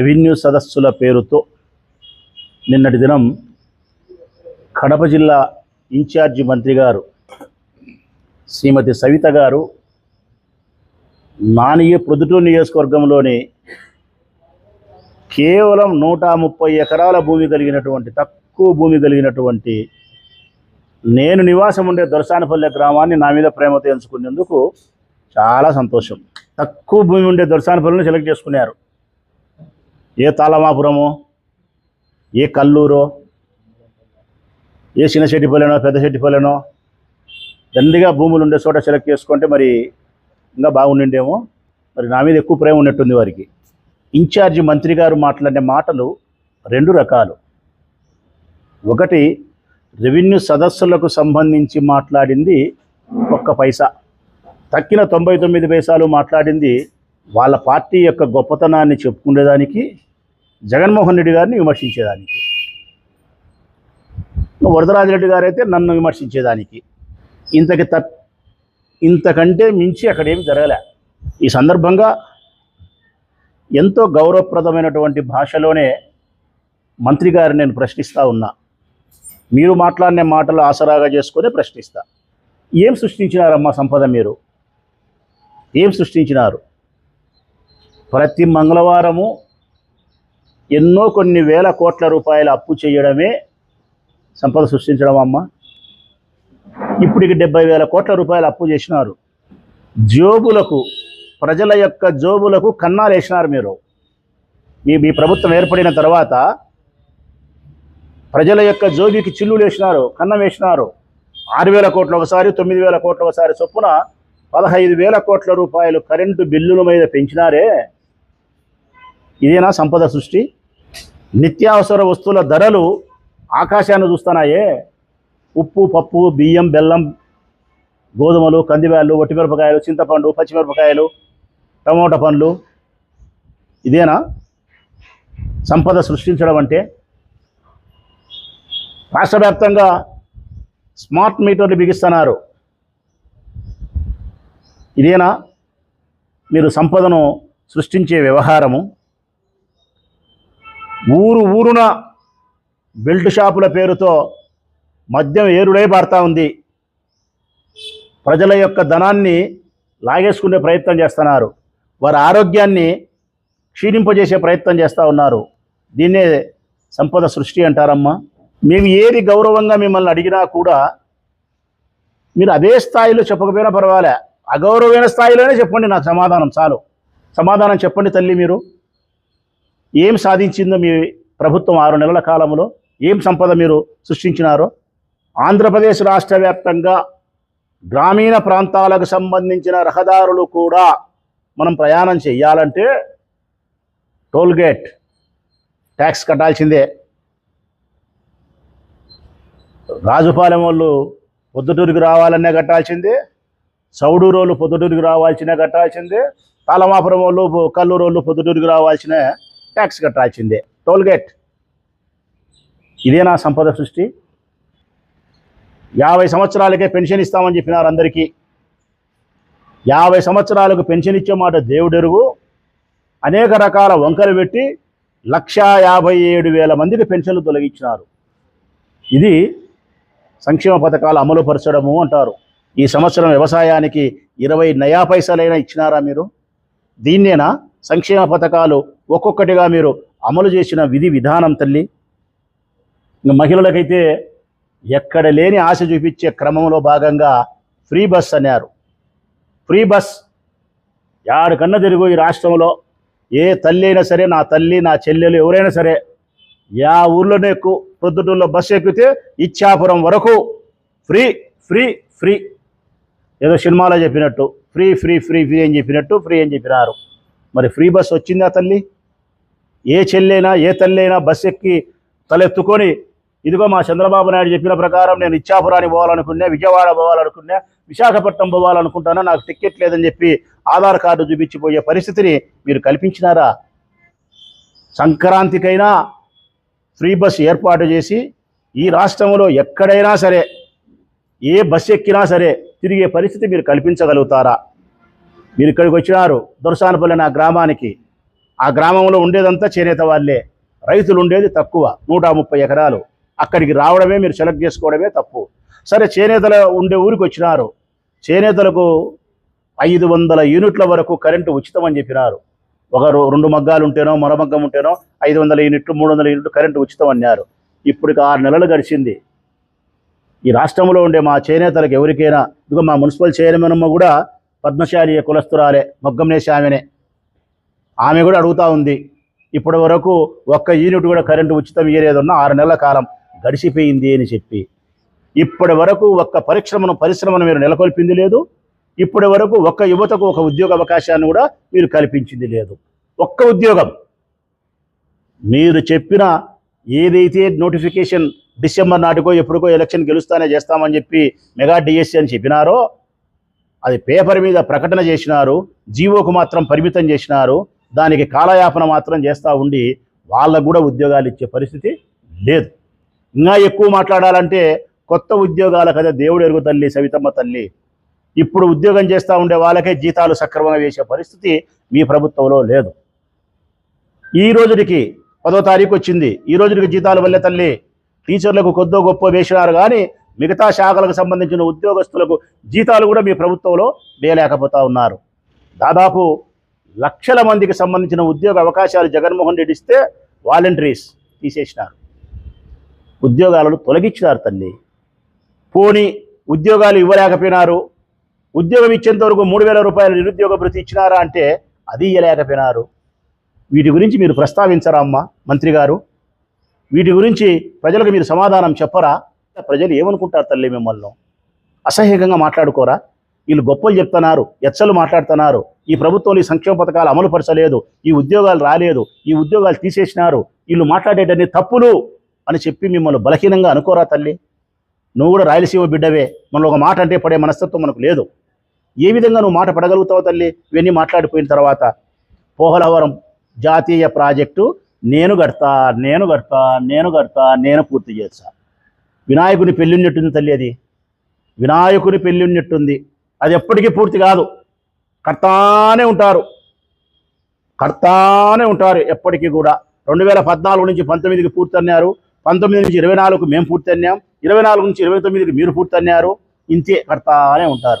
Revenue సదస్సుల పేరుతో నిన్నటి దినం కడప జిల్లా ఇన్ఛార్జి మంత్రి గారు శ్రీమతి సవిత గారు నానియ ప్రొద్దుటూరు నియోజకవర్గంలోని కేవలం నూట ముప్పై ఎకరాల భూమి కలిగినటువంటి తక్కువ భూమి కలిగినటువంటి నేను నివాసం ఉండే దొరసానపల్లె గ్రామాన్ని నా మీద ప్రేమతో ఎంచుకునేందుకు చాలా సంతోషం. తక్కువ భూమి ఉండే దొరసానపల్లిని సెలెక్ట్ చేసుకున్నారు. ఏ తాళమాపురమో? ఏ కల్లూరో? ఏ చిన్న చెట్టిపల్లెనో పెద్ద చెట్టిపల్లెనో దండిగా భూములు ఉండే చోట సెలెక్ట్ చేసుకుంటే మరి ఇంకా బాగుండిండేమో. మరి నా మీద ఎక్కువ ప్రేమ ఉన్నట్టుంది వారికి. ఇన్ఛార్జి మంత్రి గారు మాట్లాడే మాటలు రెండు రకాలు. ఒకటి రెవెన్యూ సదస్సులకు సంబంధించి మాట్లాడింది ఒక్క పైసా. తక్కిన తొంభై తొమ్మిది పైసలు మాట్లాడింది వాళ్ళ పార్టీ యొక్క గొప్పతనాన్ని చెప్పుకునేదానికి జగన్మోహన్ రెడ్డి గారిని విమర్శించేదానికి. వరదరాజరెడ్డి గారు అయితే నన్ను విమర్శించేదానికి. ఇంతకి త ఇంతకంటే మించి అక్కడ ఏమి జరగలే. ఈ సందర్భంగా ఎంతో గౌరవప్రదమైనటువంటి భాషలోనే మంత్రి గారిని నేను ప్రశ్నిస్తూ ఉన్నా. మీరు మాట్లాడిన మాటలు ఆసరాగా చేసుకునే ప్రశ్నిస్తా. ఏం సృష్టించినారమ్మా సంపద మీరు? ఏం సృష్టించినారు? ప్రతి మంగళవారము ఎన్నో కొన్ని వేల కోట్ల రూపాయల అప్పు చేయడమే సంపద సృష్టించడం అమ్మ. ఇప్పటికి డెబ్బై వేల కోట్ల రూపాయలు అప్పు చేసినారు. జోబులకు ప్రజల యొక్క జోబులకు కన్నాలు వేసినారు మీరు. మీ మీ ప్రభుత్వం ఏర్పడిన తర్వాత ప్రజల యొక్క జోబికి చిల్లులు వేసినారు కన్నం వేసినారు. ఆరు వేల కోట్లు ఒకసారి తొమ్మిది వేల కోట్ల ఒకసారి చొప్పున పదహైదు వేల కోట్ల రూపాయలు కరెంటు బిల్లుల మీద పెంచినారే. ఇదేనా సంపద సృష్టి? నిత్యావసర వస్తువుల ధరలు ఆకాశాన్ని చూస్తున్నాయే. ఉప్పు పప్పు బియ్యం బెల్లం గోధుమలు కందిబ్యాళ్ళు వట్టిమిరపకాయలు చింతపండు పచ్చిమిరపకాయలు టమోటా పండ్లు. ఇదేనా? సంపద సృష్టించడం అంటే రాష్ట్ర వ్యాప్తంగా స్మార్ట్ మీటర్లు బిగిస్తున్నారు. ఇదేనా? మీరు సంపదను సృష్టించే వ్యవహారము. ఊరు ఊరున బెల్ట్ షాపుల పేరుతో మద్యం ఏరుడై పారుతా ఉంది. ప్రజల యొక్క ధనాన్ని లాగేసుకునే ప్రయత్నం చేస్తున్నారు. వారి ఆరోగ్యాన్ని క్షీణింపజేసే ప్రయత్నం చేస్తూ ఉన్నారు. దీన్నే సంపద సృష్టి అంటారమ్మా. మేము ఏది గౌరవంగా మిమ్మల్ని అడిగినా కూడా మీరు అదే స్థాయిలో చెప్పకపోయినా పర్వాలే. అగౌరవమైన స్థాయిలోనే చెప్పండి నాకు సమాధానం చాలు. సమాధానం చెప్పండి తల్లి మీరు. ఏం సాధించిందో మీ ప్రభుత్వం ఆరు నెలల కాలంలో ఏం సంపద మీరు సృష్టించినారో? ఆంధ్రప్రదేశ్ రాష్ట్ర వ్యాప్తంగా గ్రామీణ ప్రాంతాలకు సంబంధించిన రహదారులు కూడా మనం ప్రయాణం చేయాలంటే టోల్గేట్ ట్యాక్స్ కట్టాల్సిందే. రాజుపాలెం వాళ్ళు పొద్దుటూరుకి రావాలనే కట్టాల్సిందే. చౌడూరు వాళ్ళు పొద్దుటూరుకి రావాల్సిన కట్టాల్సిందే. తాళమాపురం వాళ్ళు కల్లూరు వాళ్ళు పొద్దుటూరుకి రావాల్సిన ట్యాక్స్ కట్టాల్సిందే టోల్గేట్ ఇదే నా సంపద సృష్టి? యాభై సంవత్సరాలకే పెన్షన్ ఇస్తామని చెప్పినారు అందరికీ. యాభై సంవత్సరాలకు పెన్షన్ ఇచ్చే మాట దేవుడెరుగు. అనేక రకాల వంకలు పెట్టి లక్షా యాభై ఏడు వేల మందికి పెన్షన్లు తొలగించినారు. ఇది సంక్షేమ పథకాలు అమలు పరచడము అంటారు. ఈ సంవత్సరం వ్యవసాయానికి ఇరవై నయా పైసలైనా ఇచ్చినారా మీరు? దీన్నేనా? సంక్షేమ పథకాలు ఒక్కొక్కటిగా మీరు అమలు చేసిన విధి విధానం తల్లి. మహిళలకైతే ఎక్కడ లేని ఆశ చూపించే క్రమంలో భాగంగా ఫ్రీ బస్ అన్నారు. ఫ్రీ బస్ యాడికన్నా తిరుగు ఈ రాష్ట్రంలో. ఏ తల్లి అయినా సరే నా తల్లి నా చెల్లెలు ఎవరైనా సరే యా ఊర్లోనే ఎక్కువ ప్రొద్దుటూరులో బస్సు ఎక్కితే ఇచ్చాపురం వరకు ఫ్రీ ఫ్రీ ఫ్రీ. ఏదో సినిమాలో చెప్పినట్టు ఫ్రీ ఫ్రీ ఫ్రీ ఫ్రీ అని చెప్పినట్టు ఫ్రీ అని చెప్పినారు. మరి ఫ్రీ బస్ వచ్చిందా తల్లి? ఏ చెల్లైనా ఏ తల్లి అయినా బస్సు ఎక్కి తలెత్తుకొని ఇదిగో మా చంద్రబాబు నాయుడు చెప్పిన ప్రకారం నేను ఇచ్చాపురానికి పోవాలనుకున్నా విజయవాడ పోవాలనుకున్నా విశాఖపట్నం పోవాలనుకుంటానా నాకు టికెట్ లేదని చెప్పి ఆధార్ కార్డు చూపించిపోయే పరిస్థితిని మీరు కల్పించినారా? సంక్రాంతికైనా ఫ్రీ బస్ ఏర్పాటు చేసి ఈ రాష్ట్రంలో ఎక్కడైనా సరే ఏ బస్సు ఎక్కినా సరే తిరిగే పరిస్థితి మీరు కల్పించగలుగుతారా? మీరు ఇక్కడికి వచ్చినారు దొరసానపల్లి నా గ్రామానికి. ఆ గ్రామంలో ఉండేదంతా చేనేత వాళ్ళే. రైతులు ఉండేది తక్కువ నూట ముప్పై ఎకరాలు. అక్కడికి రావడమే మీరు సెలెక్ట్ చేసుకోవడమే తప్పు. సరే చేనేతల ఉండే ఊరికి వచ్చినారు. చేనేతలకు ఐదు వందల యూనిట్ల వరకు కరెంటు ఉచితం అని చెప్పినారు. ఒక రెండు మగ్గాలు ఉంటేనో మరో మగ్గం ఉంటేనో ఐదు వందల యూనిట్లు మూడు వందల యూనిట్లు కరెంటు ఉచితం అన్నారు. ఇప్పటికి ఆరు నెలలు గడిచింది. ఈ రాష్ట్రంలో ఉండే మా చేనేతలకు ఎవరికైనా ఇదిగో మా మున్సిపల్ చైర్మన్ అమ్మ కూడా పద్మశాలి కులస్తురాలే మగ్గం ఆమెనే ఆమె కూడా అడుగుతూ ఉంది ఇప్పటి వరకు ఒక్క యూనిట్ కూడా కరెంటు ఉచితం ఇయ్యలేదున్న ఆరు నెలల కాలం గడిచిపోయింది అని చెప్పి. ఇప్పటి వరకు ఒక్క పరిశ్రమను పరిశ్రమను మీరు నెలకొల్పింది లేదు. ఇప్పటి వరకు ఒక్క యువతకు ఒక ఉద్యోగ అవకాశాన్ని కూడా మీరు కల్పించింది లేదు. ఒక్క ఉద్యోగం. మీరు చెప్పిన ఏదైతే నోటిఫికేషన్ డిసెంబర్ నాటికో ఎప్పుడుకో ఎలక్షన్ గెలుస్తానే చేస్తామని చెప్పి మెగా డిఎస్సి అని చెప్పినారో అది పేపర్ మీద ప్రకటన చేసినారు జీవోకు మాత్రం పరిమితం చేసినారు దానికి కాలయాపన మాత్రం చేస్తూ ఉండి వాళ్ళకు కూడా ఉద్యోగాలు ఇచ్చే పరిస్థితి లేదు. ఇంకా ఎక్కువ మాట్లాడాలంటే కొత్త ఉద్యోగాల కదా దేవుడు ఎరుగు తల్లి సవితమ్మ తల్లి. ఇప్పుడు ఉద్యోగం చేస్తూ ఉండే వాళ్ళకే జీతాలు సక్రమంగా వేసే పరిస్థితి మీ ప్రభుత్వంలో లేదు. ఈ రోజుకి పదో తారీఖు వచ్చింది. ఈ రోజుకి జీతాలు వల్లే తల్లి టీచర్లకు కొద్దో గొప్ప వేసినారు కానీ మిగతా శాఖలకు సంబంధించిన ఉద్యోగస్తులకు జీతాలు కూడా మీ ప్రభుత్వంలో వేయలేకపోతా ఉన్నారు. దాదాపు లక్షల మందికి సంబంధించిన ఉద్యోగ అవకాశాలు జగన్మోహన్ రెడ్డి ఇస్తే వాలంటీర్స్ తీసేసినారు. ఉద్యోగాలను తొలగించినారు తల్లి. పోని ఉద్యోగాలు ఇవ్వలేకపోయినారు. ఉద్యోగం ఇచ్చేంత వరకు మూడు వేల రూపాయల నిరుద్యోగ భృతి ఇచ్చినారా అంటే అది ఇవ్వలేకపోయినారు వీటి గురించి మీరు ప్రస్తావించరా అమ్మా మంత్రి గారు? వీటి గురించి ప్రజలకు మీరు సమాధానం చెప్పరా? ప్రజలు ఏమనుకుంటారు తల్లి మిమ్మల్ని? అసహ్యంగా మాట్లాడుకోరా? వీళ్ళు గొప్పలు చెప్తున్నారు ఎచ్చలు మాట్లాడుతున్నారు. ఈ ప్రభుత్వం ఈ సంక్షేమ పథకాలు అమలు పరచలేదు ఈ ఉద్యోగాలు రాలేదు ఈ ఉద్యోగాలు తీసేసినారు వీళ్ళు మాట్లాడేటన్ని తప్పులు అని చెప్పి మిమ్మల్ని బలహీనంగా అనుకోరా తల్లి? నువ్వు కూడా రాయలసీమ బిడ్డవే మనలో ఒక మాట అంటే పడే మనస్తత్వం మనకు లేదు. ఏ విధంగా నువ్వు మాట పడగలుగుతావు తల్లి? ఇవన్నీ మాట్లాడిపోయిన తర్వాత పోహలవరం జాతీయ ప్రాజెక్టు నేను కడతా నేను కడతా నేను కడతా నేను పూర్తి చేస్తాను వినాయకుని పెళ్ళి ఉన్నట్టుంది తల్లి అది. వినాయకుని పెళ్ళి ఉన్నట్టుంది అది ఎప్పటికీ పూర్తి కాదు. కడతానే ఉంటారు. కడతానే ఉంటారు ఎప్పటికీ కూడా. రెండు వేల పద్నాలుగు నుంచి పంతొమ్మిదికి పూర్తి అన్నారు. పంతొమ్మిది నుంచి ఇరవై నాలుగుకు మేము పూర్తి అన్నాం. ఇరవై నాలుగు నుంచి ఇరవై తొమ్మిదికి మీరు పూర్తి అన్నారు. ఇంతే కడతానే ఉంటారు.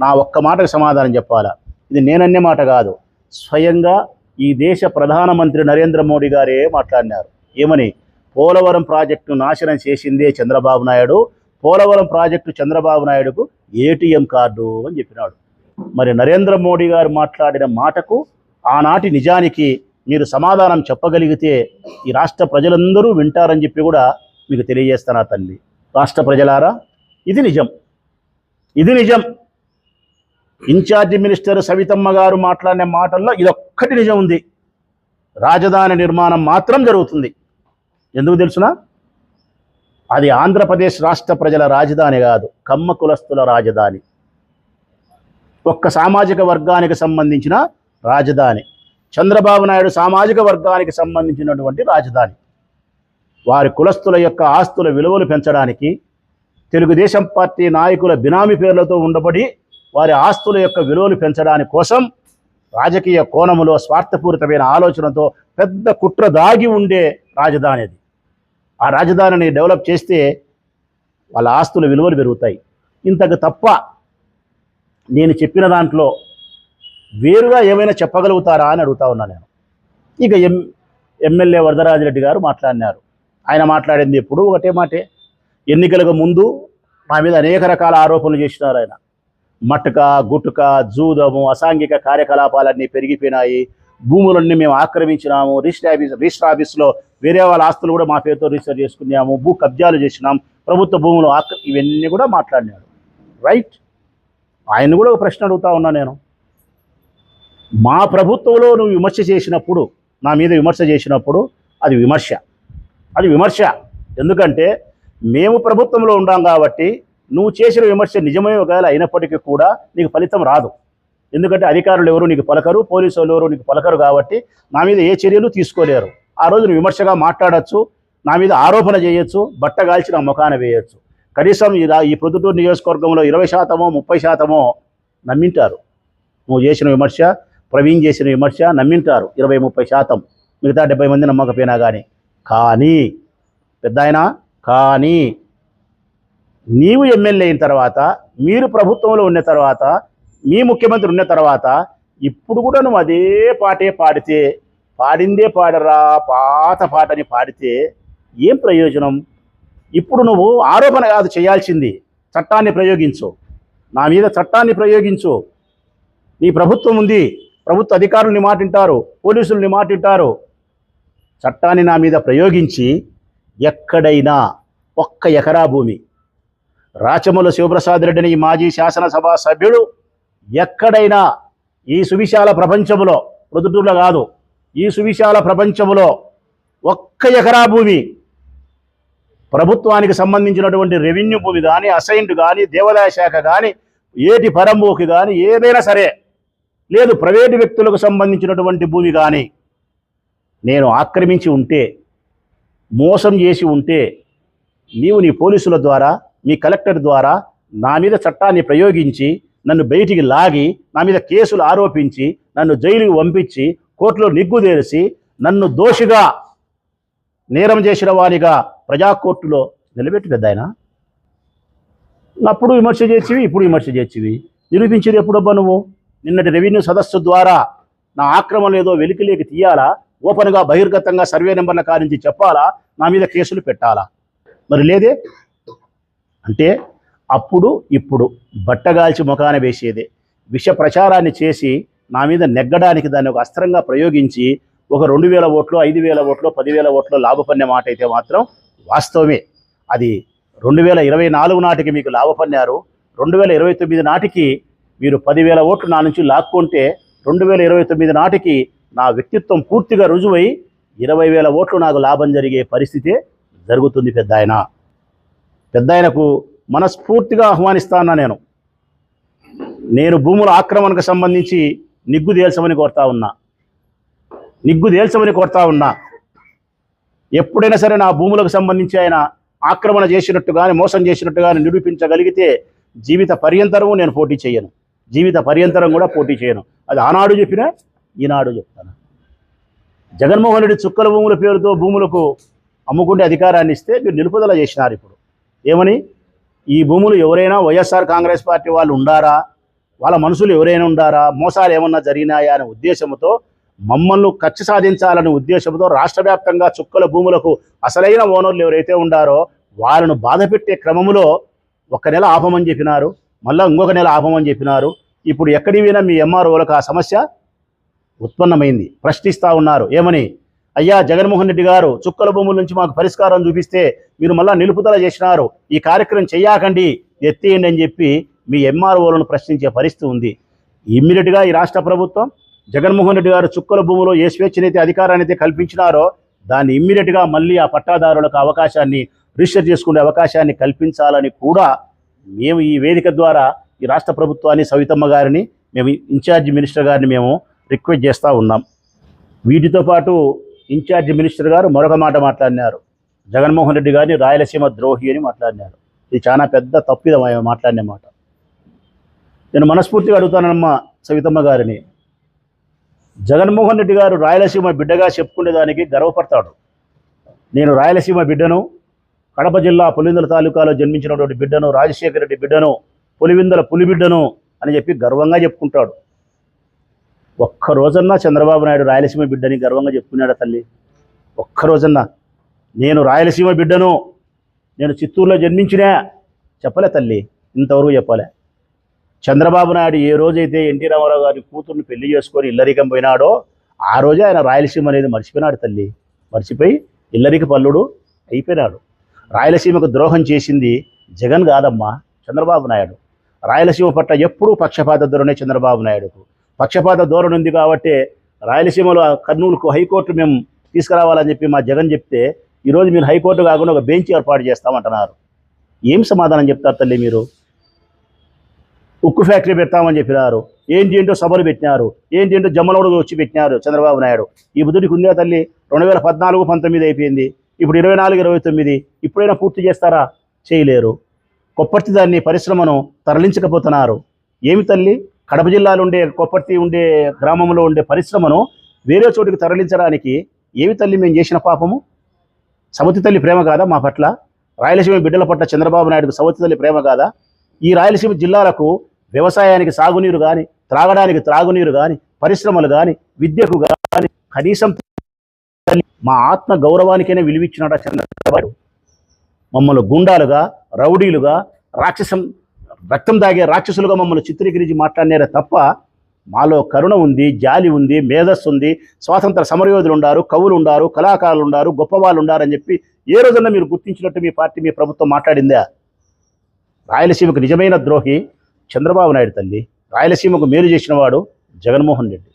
నా ఒక్క మాటకు సమాధానం చెప్పాలా? ఇది నేనన్నే మాట కాదు. స్వయంగా ఈ దేశ ప్రధానమంత్రి నరేంద్ర మోడీ గారే మాట్లాడినారు. ఏమని? పోలవరం ప్రాజెక్టు నాశనం చేసిందే చంద్రబాబు నాయుడు. పోలవరం ప్రాజెక్టు చంద్రబాబు నాయుడుకు ఏటీఎం కార్డు అని చెప్పినాడు. మరి నరేంద్ర మోడీ గారు మాట్లాడిన మాటకు ఆనాటి నిజానికి మీరు సమాధానం చెప్పగలిగితే ఈ రాష్ట్ర ప్రజలందరూ వింటారని చెప్పి కూడా మీకు తెలియజేస్తానా తల్లి. రాష్ట్ర ప్రజలారా ఇది నిజం. ఇది నిజం. ఇన్ఛార్జి మినిస్టర్ సవితమ్మ గారు మాట్లాడిన మాటల్లో ఇదొక్కటి నిజం ఉంది. రాజధాని నిర్మాణం మాత్రం జరుగుతుంది. ఎందుకు తెలుసునా? అది ఆంధ్రప్రదేశ్ రాష్ట్ర ప్రజల రాజధాని కాదు కమ్మ కులస్తుల రాజధాని. ఒక్క సామాజిక వర్గానికి సంబంధించిన రాజధాని. చంద్రబాబు నాయుడు సామాజిక వర్గానికి సంబంధించినటువంటి రాజధాని. వారి కులస్తుల యొక్క ఆస్తుల విలువలు పెంచడానికి తెలుగుదేశం పార్టీ నాయకుల బినామీ పేర్లతో ఉండబడి వారి ఆస్తుల యొక్క విలువలు పెంచడానికి కోసం రాజకీయ కోణములో స్వార్థపూరితమైన ఆలోచనతో పెద్ద కుట్ర దాగి ఉండే రాజధాని అది. ఆ రాజధానిని డెవలప్ చేస్తే వాళ్ళ ఆస్తుల విలువలు పెరుగుతాయి. ఇంతకు తప్ప నేను చెప్పిన దాంట్లో వేరుగా ఏమైనా చెప్పగలుగుతారా అని అడుగుతా ఉన్నా నేను. ఇక ఎం ఎమ్మెల్యే వరదరాజిరెడ్డి గారు మాట్లాడినారు. ఆయన మాట్లాడింది ఎప్పుడు ఒకటే మాటే. ఎన్నికలకు ముందు మా మీద అనేక రకాల ఆరోపణలు చేసినారు ఆయన. మటక గుటుక జూదము అసాంఘిక కార్యకలాపాలన్నీ పెరిగిపోయినాయి. భూములన్నీ మేము ఆక్రమించినాము రిజిస్టర్ ఆఫీస్ రిజిస్టర్ ఆఫీస్లో వేరే వాళ్ళ ఆస్తులు కూడా మా పేరుతో రిజిస్టర్ చేసుకున్నాము భూ కబ్జాలు చేసినాం ప్రభుత్వ భూములు ఆక్ర ఇవన్నీ కూడా మాట్లాడినాడు. రైట్ ఆయన కూడా ఒక ప్రశ్న అడుగుతా ఉన్నా నేను. మా ప్రభుత్వంలో నువ్వు విమర్శ చేసినప్పుడు నా మీద విమర్శ చేసినప్పుడు అది విమర్శ. అది విమర్శ. ఎందుకంటే మేము ప్రభుత్వంలో ఉన్నాం కాబట్టి నువ్వు చేసిన విమర్శ నిజమే ఒకవేళ అయినప్పటికీ కూడా నీకు ఫలితం రాదు. ఎందుకంటే అధికారులు ఎవరు నీకు పలకరు పోలీసు వాళ్ళు ఎవరు నీకు పలకరు కాబట్టి నా మీద ఏ చర్యలు తీసుకోలేరు. ఆ రోజు నువ్వు విమర్శగా మాట్లాడచ్చు నా మీద ఆరోపణ చేయొచ్చు బట్ట కాల్చి నా ముఖాన వేయచ్చు. కనీసం ఈ ఈ ప్రొద్దుటూరు నియోజకవర్గంలో ఇరవై శాతమో ముప్పై శాతమో నమ్మింటారు. నువ్వు చేసిన విమర్శ ప్రవీణ్ చేసిన విమర్శ నమ్మింటారు. ఇరవై ముప్పై శాతం. మిగతా డెబ్బై మంది నమ్మకపోయినా కానీ కానీ పెద్దాయన కానీ నీవు ఎమ్మెల్యే అయిన తర్వాత మీరు ప్రభుత్వంలో ఉన్న తర్వాత మీ ముఖ్యమంత్రి ఉన్న తర్వాత ఇప్పుడు కూడా నువ్వు అదే పాటే పాడితే పాడిందే పాడరా పాత పాటని పాడితే ఏం ప్రయోజనం? ఇప్పుడు నువ్వు ఆరోపణ కాదు చేయాల్సింది చట్టాన్ని ప్రయోగించు. నా మీద చట్టాన్ని ప్రయోగించు. నీ ప్రభుత్వం ఉంది ప్రభుత్వ అధికారులు నీ పోలీసుల్ని మాటింటారు. పోలీసులు నీ చట్టాన్ని నా మీద ప్రయోగించి ఎక్కడైనా ఒక్క ఎకరా భూమి. రాచముల శివప్రసాద్ రెడ్డిని ఈ మాజీ శాసనసభ సభ్యుడు ఎక్కడైనా ఈ సువిశాల ప్రపంచములో ప్రొద్దుటూరులో కాదు ఈ సువిశాల ప్రపంచములో ఒక్క ఎకరా భూమి ప్రభుత్వానికి సంబంధించినటువంటి రెవెన్యూ భూమి కానీ అసైన్డ్ కానీ దేవాదాయ శాఖ కానీ ఏటి పరంబోకి కానీ ఏదైనా సరే లేదు ప్రైవేటు వ్యక్తులకు సంబంధించినటువంటి భూమి కానీ నేను ఆక్రమించి ఉంటే మోసం చేసి ఉంటే నీవు నీ పోలీసుల ద్వారా మీ కలెక్టర్ ద్వారా నా మీద చట్టాన్ని ప్రయోగించి నన్ను బయటికి లాగి నా మీద కేసులు ఆరోపించి నన్ను జైలుకి పంపించి కోర్టులో నిగ్గుదేరిసి నన్ను దోషిగా నేరం చేసిన వారిగా ప్రజా కోర్టులో నిలబెట్టి పెద్ద ఆయన. అప్పుడు విమర్శ చేసివి ఇప్పుడు విమర్శ చేసివి. నిరూపించేది ఎప్పుడబ్బా నువ్వు? నిన్నటి రెవెన్యూ సదస్సు ద్వారా నా ఆక్రమణ ఏదో వెలికిలేకి తీయాలా? ఓపెన్గా బహిర్గతంగా సర్వే నెంబర్ల కారించి చెప్పాలా? నా మీద కేసులు పెట్టాలా? మరి లేదే? అంటే అప్పుడు ఇప్పుడు బట్టగాల్చి ముఖాన వేసేదే. విష ప్రచారాన్ని చేసి నా మీద నెగ్గడానికి దాన్ని ఒక అస్త్రంగా ప్రయోగించి ఒక రెండు వేల ఓట్లు ఐదు వేల ఓట్లు పదివేల ఓట్లు లాభపన్నే మాట అయితే మాత్రం వాస్తవమే. అది రెండు వేల ఇరవై నాలుగు నాటికి మీకు లాభపన్నారు రెండు వేల ఇరవై తొమ్మిది నాటికి మీరు పదివేల ఓట్లు నా నుంచి లాక్కుంటే రెండు వేల ఇరవై తొమ్మిది నాటికి నా వ్యక్తిత్వం పూర్తిగా రుజువై ఇరవై వేల ఓట్లు నాకు లాభం జరిగే పరిస్థితే జరుగుతుంది పెద్ద ఆయన పెద్ద ఆయనకు మనస్ఫూర్తిగా ఆహ్వానిస్తానా నేను? నేను భూముల ఆక్రమణకు సంబంధించి నిగ్గు తేల్చమని కోరుతా ఉన్నా. నిగ్గు తేల్చమని కోరుతా ఉన్నా. ఎప్పుడైనా సరే నా భూములకు సంబంధించి ఆయన ఆక్రమణ చేసినట్టు కానీ మోసం చేసినట్టు కానీ నిరూపించగలిగితే జీవిత పర్యంతరము నేను పోటీ చేయను. జీవిత పర్యంతరం కూడా పోటీ చేయను. అది ఆనాడు చెప్పినా ఈనాడు చెప్తాను. జగన్మోహన్ రెడ్డి చుక్కల భూముల పేరుతో భూములకు అమ్ముకుంటే అధికారాన్ని ఇస్తే మీరు నిలుపుదల చేసినారు ఇప్పుడు. ఏమని? ఈ భూములు ఎవరైనా వైఎస్ఆర్ కాంగ్రెస్ పార్టీ వాళ్ళు ఉండారా? వాళ్ళ మనుషులు ఎవరైనా ఉండారా? మోసాలు ఏమన్నా జరిగినాయా అనే ఉద్దేశంతో మమ్మల్ని ఖర్చు సాధించాలనే ఉద్దేశంతో రాష్ట్ర వ్యాప్తంగా చుక్కల భూములకు అసలైన ఓనర్లు ఎవరైతే ఉండారో వాళ్ళను బాధపెట్టే క్రమంలో ఒక నెల ఆపమని చెప్పినారు. మళ్ళీ ఇంకొక నెల ఆపమని చెప్పినారు. ఇప్పుడు ఎక్కడి మీ ఎంఆర్ఓలకు ఆ సమస్య ఉత్పన్నమైంది. ప్రశ్నిస్తూ ఉన్నారు. ఏమని? అయ్యా జగన్మోహన్ రెడ్డి గారు చుక్కల భూముల నుంచి మాకు పరిష్కారం చూపిస్తే మీరు మళ్ళా నిలుపుదల చేసినారు. ఈ కార్యక్రమం చేయకండి ఎత్తేయండి అని చెప్పి మీ ఎంఆర్ఓలను ప్రశ్నించే పరిస్థితి ఉంది. ఇమ్మీడియట్గా ఈ రాష్ట్ర ప్రభుత్వం జగన్మోహన్ రెడ్డి గారు చుక్కల భూములో ఏ స్వేచ్ఛనైతే అధికారాన్ని అయితే కల్పించినారో దాన్ని ఇమ్మీడియట్గా మళ్ళీ ఆ పట్టాదారులకు అవకాశాన్ని రిజిస్టర్ చేసుకునే అవకాశాన్ని కల్పించాలని కూడా మేము ఈ వేదిక ద్వారా ఈ రాష్ట్ర ప్రభుత్వాన్ని సవితమ్మ గారిని మేము ఇన్ఛార్జ్ మినిస్టర్ గారిని మేము రిక్వెస్ట్ చేస్తూ ఉన్నాం. వీటితో పాటు ఇన్ఛార్జి మినిస్టర్ గారు మరొక మాట మాట్లాడినారు. జగన్మోహన్ రెడ్డి గారిని రాయలసీమ ద్రోహి అని మాట్లాడినారు. ఇది చాలా పెద్ద తప్పిదం ఆయన మాట్లాడిన మాట. నేను మనస్ఫూర్తిగా అడుగుతానమ్మ సవితమ్మ గారిని. జగన్మోహన్ రెడ్డి గారు రాయలసీమ బిడ్డగా చెప్పుకునే దానికి గర్వపడతాడు. నేను రాయలసీమ బిడ్డను కడప జిల్లా పులివెందుల తాలూకాలో జన్మించినటువంటి బిడ్డను రాజశేఖర రెడ్డి బిడ్డను పులివిందల పులి బిడ్డను అని చెప్పి గర్వంగా చెప్పుకుంటాడు. ఒక్క రోజన్నా చంద్రబాబు నాయుడు రాయలసీమ బిడ్డని గర్వంగా చెప్పుకున్నాడు తల్లి? ఒక్క రోజన్నా. నేను రాయలసీమ బిడ్డను నేను చిత్తూరులో జన్మించినా చెప్పలే తల్లి ఇంతవరకు చెప్పలే. చంద్రబాబు నాయుడు ఏ రోజైతే ఎన్టీ రామారావు గారి కూతుర్ని పెళ్ళి చేసుకొని ఇల్లరికం పోయినాడో ఆ రోజే ఆయన రాయలసీమ అనేది మర్చిపోయినాడు తల్లి. మర్చిపోయి ఇల్లరిక పల్లుడు అయిపోయినాడు. రాయలసీమకు ద్రోహం చేసింది జగన్ కాదమ్మా చంద్రబాబు నాయుడు. రాయలసీమ పట్ల ఎప్పుడూ పక్షపాత ధోరణి చంద్రబాబు నాయుడుకు. పక్షపాత ధోరణి ఉంది కాబట్టి రాయలసీమలో కర్నూలుకు హైకోర్టు మేము తీసుకురావాలని చెప్పి మా జగన్ చెప్తే ఈరోజు మీరు హైకోర్టు కాకుండా ఒక బెంచ్ ఏర్పాటు చేస్తామంటున్నారు. ఏం సమాధానం చెప్తారు తల్లి మీరు? ఉక్కు ఫ్యాక్టరీ పెడతామని చెప్పినారు. ఏంటి ఏంటో సభలు పెట్టినారు. ఏంటి ఏంటో జమ్మలోడు వచ్చి పెట్టినారు చంద్రబాబు నాయుడు. ఈ బుద్ధుడికి ఉందా తల్లి? రెండు వేల పద్నాలుగు పంతొమ్మిది అయిపోయింది. ఇప్పుడు ఇరవై నాలుగు ఇరవై తొమ్మిది ఇప్పుడైనా పూర్తి చేస్తారా? చేయలేరు. కొప్పర్తి దాన్ని పరిశ్రమను తరలించకపోతున్నారు. ఏమి తల్లి? కడప జిల్లాలో ఉండే కొప్పర్తి ఉండే గ్రామంలో ఉండే పరిశ్రమను వేరే చోటుకి తరలించడానికి ఏమి తల్లి మేము చేసిన పాపము? సవతి తల్లి ప్రేమ కాదా మా పట్ల? రాయలసీమ బిడ్డల పట్ల చంద్రబాబు నాయుడుకు సవతి తల్లి ప్రేమ కాదా ఈ రాయలసీమ జిల్లాలకు వ్యవసాయానికి సాగునీరు కానీ త్రాగడానికి త్రాగునీరు కానీ పరిశ్రమలు కానీ విద్యకు కానీ కనీసం మా ఆత్మ గౌరవానికైనా విలువిచ్చినాడా చంద్రబాబు. మమ్మల్ని గుండాలుగా రౌడీలుగా రాక్షసం రక్తం దాగే రాక్షసులుగా మమ్మల్ని చిత్రీకరించి మాట్లాడినారే తప్ప మాలో కరుణ ఉంది జాలి ఉంది మేధస్సు ఉంది స్వాతంత్ర సమరయోధులు ఉండారు కవులు ఉండారు కళాకారులు ఉండారు గొప్పవాళ్ళు ఉండారు చెప్పి ఏ రోజున మీరు గుర్తించినట్టు మీ పార్టీ మీ ప్రభుత్వం మాట్లాడిందా? రాయలసీమకు నిజమైన ద్రోహి చంద్రబాబు నాయుడు తల్లి. రాయలసీమకు మేలు చేసిన వాడు జగన్మోహన్ రెడ్డి.